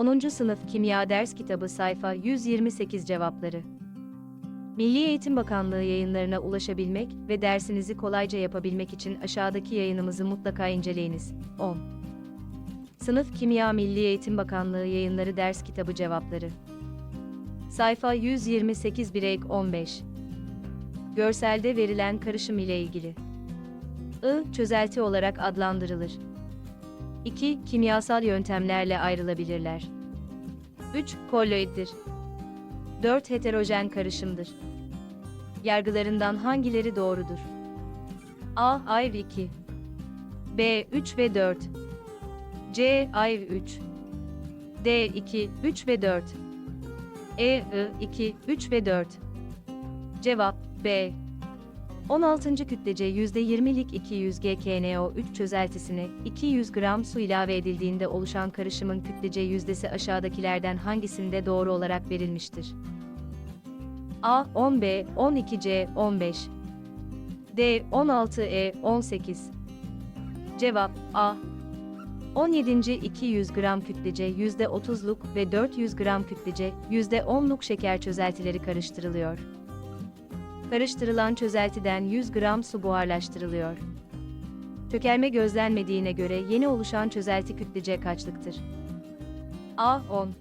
10. Sınıf Kimya Ders Kitabı Sayfa 128 Cevapları Milli Eğitim Bakanlığı yayınlarına ulaşabilmek ve dersinizi kolayca yapabilmek için aşağıdaki yayınımızı mutlaka inceleyiniz. 10. Sınıf Kimya Milli Eğitim Bakanlığı Yayınları Ders Kitabı Cevapları Sayfa 128 1 ek 15 Görselde verilen karışım ile ilgili I. Çözelti olarak adlandırılır. 2. Kimyasal yöntemlerle ayrılabilirler. 3. Kolloiddir. 4. Heterojen karışımdır. Yargılarından hangileri doğrudur? A. Ayv 2 B. 3 ve 4 C. Ayv 3 D. 2, 3 ve 4 E. I. 2, 3 ve 4 Cevap B. 16. kütlece %20'lik 200 GKNO3 çözeltisine 200 gram su ilave edildiğinde oluşan karışımın kütlece yüzdesi aşağıdakilerden hangisinde doğru olarak verilmiştir? A 10B 12C 15 D 16E 18 Cevap A 17. 200 gram kütlece %30'luk ve 400 gram kütlece %10'luk şeker çözeltileri karıştırılıyor. Karıştırılan çözeltiden 100 gram su buharlaştırılıyor. Çökelme gözlenmediğine göre yeni oluşan çözelti kütlece kaçlıktır? A 10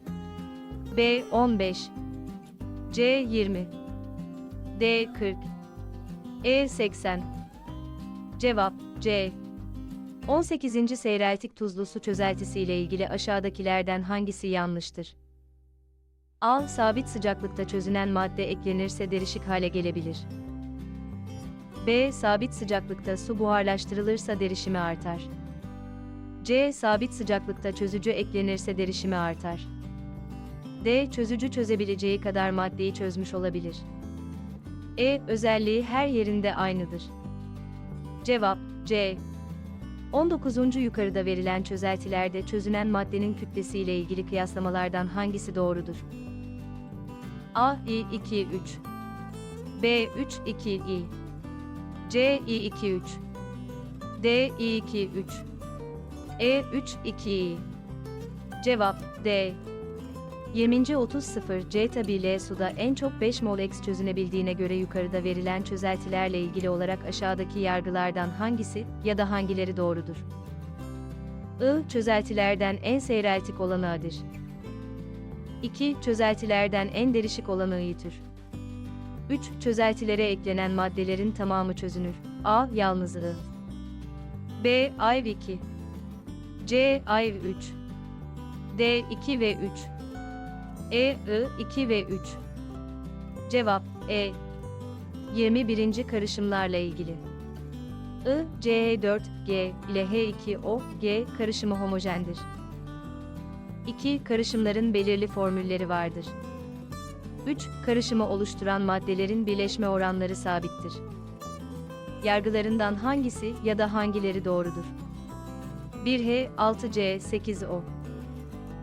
B 15 C 20 D 40 E 80 Cevap C 18. seyreltik tuzlu su çözeltisi ile ilgili aşağıdakilerden hangisi yanlıştır? A. Sabit sıcaklıkta çözünen madde eklenirse derişik hale gelebilir. B. Sabit sıcaklıkta su buharlaştırılırsa derişimi artar. C. Sabit sıcaklıkta çözücü eklenirse derişimi artar. D. Çözücü çözebileceği kadar maddeyi çözmüş olabilir. E. Özelliği her yerinde aynıdır. Cevap C. 19. yukarıda verilen çözeltilerde çözünen maddenin kütlesi ile ilgili kıyaslamalardan hangisi doğrudur? A I 2 3 B 3 2 I. C I 2 3 D I 2 3 E 3 2 I. Cevap D 20. 30 0 C tabi suda en çok 5 mol X çözünebildiğine göre yukarıda verilen çözeltilerle ilgili olarak aşağıdaki yargılardan hangisi ya da hangileri doğrudur? I. Çözeltilerden en seyreltik olanı A'dır. 2. Çözeltilerden en derişik olanı I'tür. 3. Çözeltilere eklenen maddelerin tamamı çözünür. A. Yalnız I. B. Ayv 2 C. Ayv 3 D. 2 ve 3 E, I, 2 ve 3. Cevap E. 21. karışımlarla ilgili. I, CH4G ile H2O, G karışımı homojendir. 2. Karışımların belirli formülleri vardır. 3. Karışımı oluşturan maddelerin birleşme oranları sabittir. Yargılarından hangisi ya da hangileri doğrudur? 1H, 6C, 8O.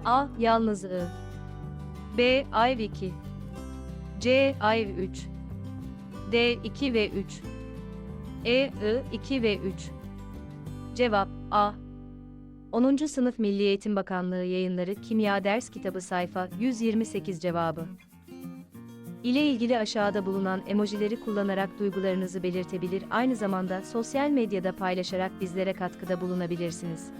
A. Yalnız I. B. Ayv 2 C. Ayv 3 D. 2 ve 3 E. I. 2 ve 3 Cevap A. 10. Sınıf Milli Eğitim Bakanlığı Yayınları Kimya Ders Kitabı Sayfa 128 Cevabı ile ilgili aşağıda bulunan emojileri kullanarak duygularınızı belirtebilir aynı zamanda sosyal medyada paylaşarak bizlere katkıda bulunabilirsiniz.